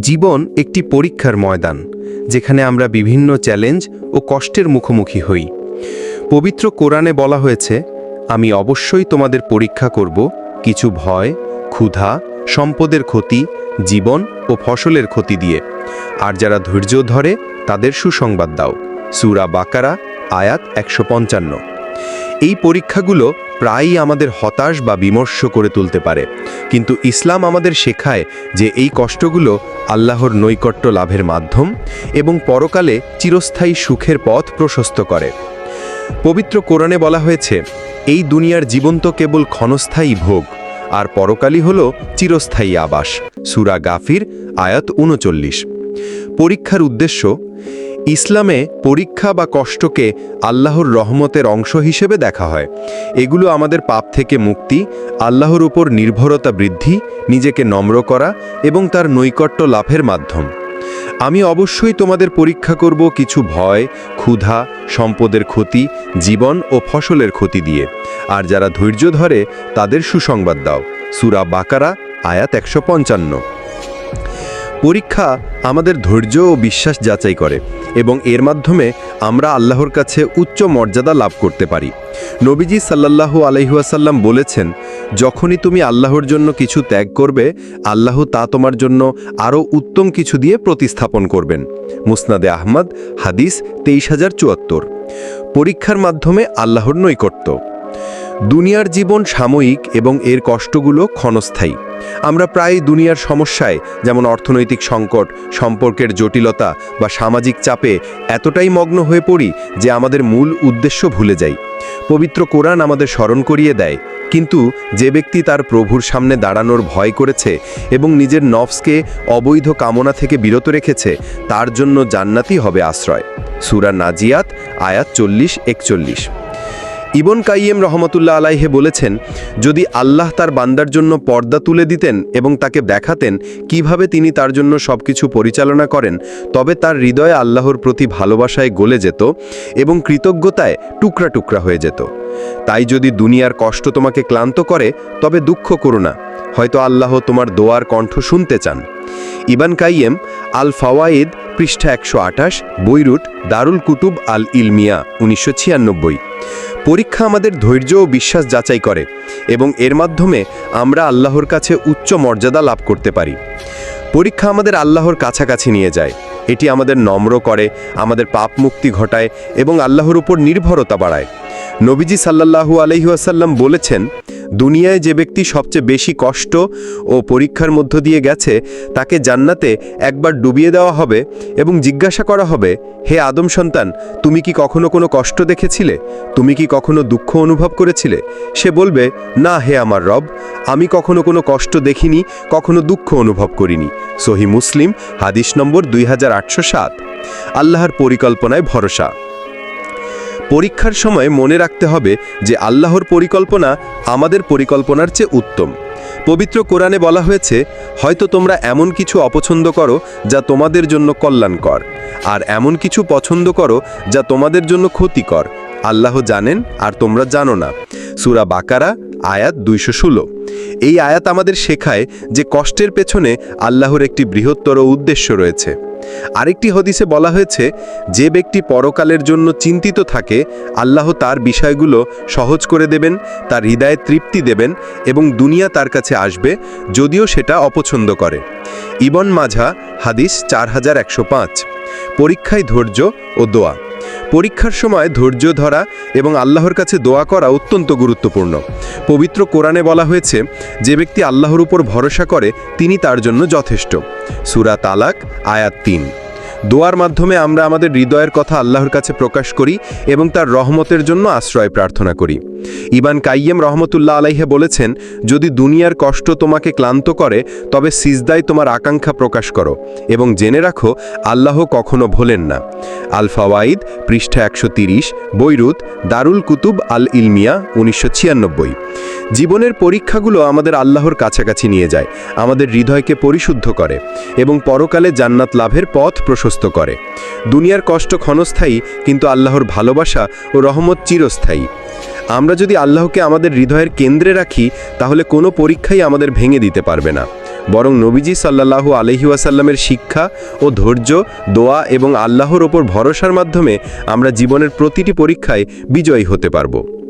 জীবন একটি পরীক্ষার ময়দান, যেখানে আমরা বিভিন্ন চ্যালেঞ্জ ও কষ্টের মুখোমুখি হই। পবিত্র কোরআনে বলা হয়েছে, আমি অবশ্যই তোমাদের পরীক্ষা করব কিছু ভয়, ক্ষুধা, সম্পদের ক্ষতি, জীবন ও ফসলের ক্ষতি দিয়ে। আর যারা ধৈর্য ধরে, তাদের সুসংবাদ দাও। সুরা বাকারা, আয়াত একশো পঞ্চান্ন। এই পরীক্ষাগুলো প্রায়ই আমাদের হতাশ বা বিমর্ষ করে তুলতে পারে। কিন্তু ইসলাম আমাদের শেখায় যে এই কষ্টগুলো আল্লাহর নৈকট্য লাভের মাধ্যম এবং পরকালে চিরস্থায়ী সুখের পথ প্রশস্ত করে। পবিত্র কোরআনে বলা হয়েছে, এই দুনিয়ার জীবন তো কেবল ক্ষণস্থায়ী ভোগ, আর পরকালই হল চিরস্থায়ী আবাস। সুরা গাফির, আয়াত উনচল্লিশ পরীক্ষার উদ্দেশ্য ইসলামে পরীক্ষা বা কষ্টকে আল্লাহর রহমতের অংশ হিসেবে দেখা হয়। এগুলো আমাদের পাপ থেকে মুক্তি, আল্লাহর উপর নির্ভরতা বৃদ্ধি, নিজেকে নম্র করা এবং তার নৈকট্য লাভের মাধ্যম। আমি অবশ্যই তোমাদের পরীক্ষা করব কিছু ভয়, ক্ষুধা, সম্পদের ক্ষতি, জীবন ও ফসলের ক্ষতি দিয়ে। আর যারা ধৈর্য ধরে, তাদের সুসংবাদ দাও। সুরা বাকারা, আয়াত একশো পঞ্চান্ন। পরীক্ষা আমাদের ধৈর্য ও বিশ্বাস যাচাই করে এবং এর মাধ্যমে আমরা আল্লাহর কাছে উচ্চ মর্যাদা লাভ করতে পারি। নবীজি সাল্লাল্লাহু আলহিহাসাল্লাম বলেছেন, যখনই তুমি আল্লাহর জন্য কিছু ত্যাগ করবে, আল্লাহ তা তোমার জন্য আরও উত্তম কিছু দিয়ে প্রতিস্থাপন করবেন। মুসনাদে আহমদ, হাদিস তেইশ হাজার চুয়াত্তর। পরীক্ষার মাধ্যমে আল্লাহর নৈকট্য। দুনিয়ার জীবন সাময়িক এবং এর কষ্টগুলো ক্ষণস্থায়ী। আমরা প্রায় দুনিয়ার সমস্যায়, যেমন অর্থনৈতিক সংকট, সম্পর্কের জটিলতা বা সামাজিক চাপে এতটাই মগ্ন হয়ে পড়ি যে আমাদের মূল উদ্দেশ্য ভুলে যাই। পবিত্র কোরআন আমাদের স্মরণ করিয়ে দেয়, কিন্তু যে ব্যক্তি তার প্রভুর সামনে দাঁড়ানোর ভয় করেছে এবং নিজের নফসকে অবৈধ কামনা থেকে বিরত রেখেছে, তার জন্য জান্নাতি হবে আশ্রয়। সুরা নাজিয়াত, আয়াত চল্লিশ, একচল্লিশ। ইবন কাইয়েম রহমতুল্লাহ আলাইহে বলেছেন, যদি আল্লাহ তার বান্দার জন্য পর্দা তুলে দিতেন এবং তাকে দেখাতেন কীভাবে তিনি তার জন্য সব কিছু পরিচালনা করেন, তবে তার হৃদয়ে আল্লাহর প্রতি ভালোবাসায় গলে যেত এবং কৃতজ্ঞতায় টুকরা টুকরা হয়ে যেত। তাই যদি দুনিয়ার কষ্ট তোমাকে ক্লান্ত করে, তবে দুঃখ করো না। হয়তো আল্লাহ তোমার দোয়ার কণ্ঠ শুনতে চান। ইবান কাইয়েম আল ফাওয়ায়েদ পৃষ্ঠা একশো আঠাশ বৈরুট দারুল কুতুব আল ইলমিয়া উনিশশো ছিয়ানব্বই। পরীক্ষা আমাদের ধৈর্য ও বিশ্বাস যাচাই করে এবং এর মাধ্যমে আমরা আল্লাহর কাছে উচ্চ মর্যাদা লাভ করতে পারি। পরীক্ষা আমাদের আল্লাহর কাছাকাছি নিয়ে যায়। এটি আমাদের নম্র করে, আমাদের পাপ মুক্তি ঘটায় এবং আল্লাহর উপর নির্ভরতা বাড়ায়। নবীজি সাল্লাল্লাহু আলহিউসাল্লাম বলেছেন দুনিয়ায় যে ব্যক্তি সবচেয়ে বেশি কষ্ট ও পরীক্ষার মধ্য দিয়ে গেছে, তাকে জান্নাতে একবার ডুবিয়ে দেওয়া হবে এবং জিজ্ঞাসা করা হবে, হে আদম সন্তান, তুমি কি কখনো কোনো কষ্ট দেখেছিলে? তুমি কি কখনো দুঃখ অনুভব করেছিলে? সে বলবে, না হে আমার রব, আমি কখনো কোনো কষ্ট দেখিনি, কখনো দুঃখ অনুভব করিনি। সহি মুসলিম, হাদিস নম্বর দুই হাজার আটশো সাত। আল্লাহর পরিকল্পনায় ভরসা। পরীক্ষার সময় মনে রাখতে হবে যে আল্লাহর পরিকল্পনা আমাদের পরিকল্পনার চেয়ে উত্তম। পবিত্র কোরআনে বলা হয়েছে, হয়তো তোমরা এমন কিছু অপছন্দ করো যা তোমাদের জন্য কল্যাণকর, আর এমন কিছু পছন্দ করো যা তোমাদের জন্য ক্ষতিকর। আল্লাহ জানেন আর তোমরা জানো না। সুরা বাকারা, আয়াত দুইশো ষোলো। এই আয়াত আমাদের শেখায় যে কষ্টের পেছনে আল্লাহর একটি বৃহত্তর উদ্দেশ্য রয়েছে। আরেকটি হদিসে বলা হয়েছে, যে ব্যক্তি পরকালের জন্য চিন্তিত থাকে, আল্লাহ তার বিষয়গুলো সহজ করে দেবেন, তার হৃদয়ে তৃপ্তি দেবেন এবং দুনিয়া তার কাছে আসবে, যদিও সেটা অপছন্দ করে। ইবন মাঝা, হাদিস চার হাজার একশো পাঁচ। পরীক্ষায় ধৈর্য ও দোয়া। পরীক্ষার সময় ধৈর্য ধরা এবং আল্লাহর কাছে দোয়া করা অত্যন্ত গুরুত্বপূর্ণ। পবিত্র কোরআনে বলা হয়েছে, যে ব্যক্তি আল্লাহর উপর ভরসা করে, তিনি তার জন্য যথেষ্ট। সুরা তালাক, আয়াত তিন। দোয়ার মাধ্যমে আমরা আমাদের হৃদয়ের কথা আল্লাহর কাছে প্রকাশ করি এবং তার রহমতের জন্য আশ্রয় প্রার্থনা করি। ইবান কাইয়েম রহমতুল্লাহ আলাইহে বলেছেন, যদি দুনিয়ার কষ্ট তোমাকে ক্লান্ত করে, তবে সিজদায় তোমার আকাঙ্ক্ষা প্রকাশ করো এবং জেনে রাখো, আল্লাহ কখনো ভোলেন না। আল ফাওয়াইদ পৃষ্ঠা একশো তিরিশ, বৈরুত, দারুল কুতুব আল ইলমিয়া, উনিশশো ছিয়ানব্বই। জীবনের পরীক্ষাগুলো আমাদের আল্লাহর কাছাকাছি নিয়ে যায়, আমাদের হৃদয়কে পরিশুদ্ধ করে এবং পরকালে জান্নাত লাভের পথ প্রশস্ত করে। দুনিয়ার কষ্ট ক্ষণস্থায়ী, কিন্তু আল্লাহর ভালোবাসা ও রহমত চিরস্থায়ী। আমরা যদি আল্লাহকে আমাদের হৃদয়ের কেন্দ্রে রাখি, তাহলে কোনো পরীক্ষাই আমাদের ভেঙে দিতে পারবে না। বরং নবীজি সাল্লাল্লাহু আলহি ওয়াসাল্লামের শিক্ষা ও ধৈর্য, দোয়া এবং আল্লাহর ওপর ভরসার মাধ্যমে আমরা জীবনের প্রতিটি পরীক্ষায় বিজয়ী হতে পারব।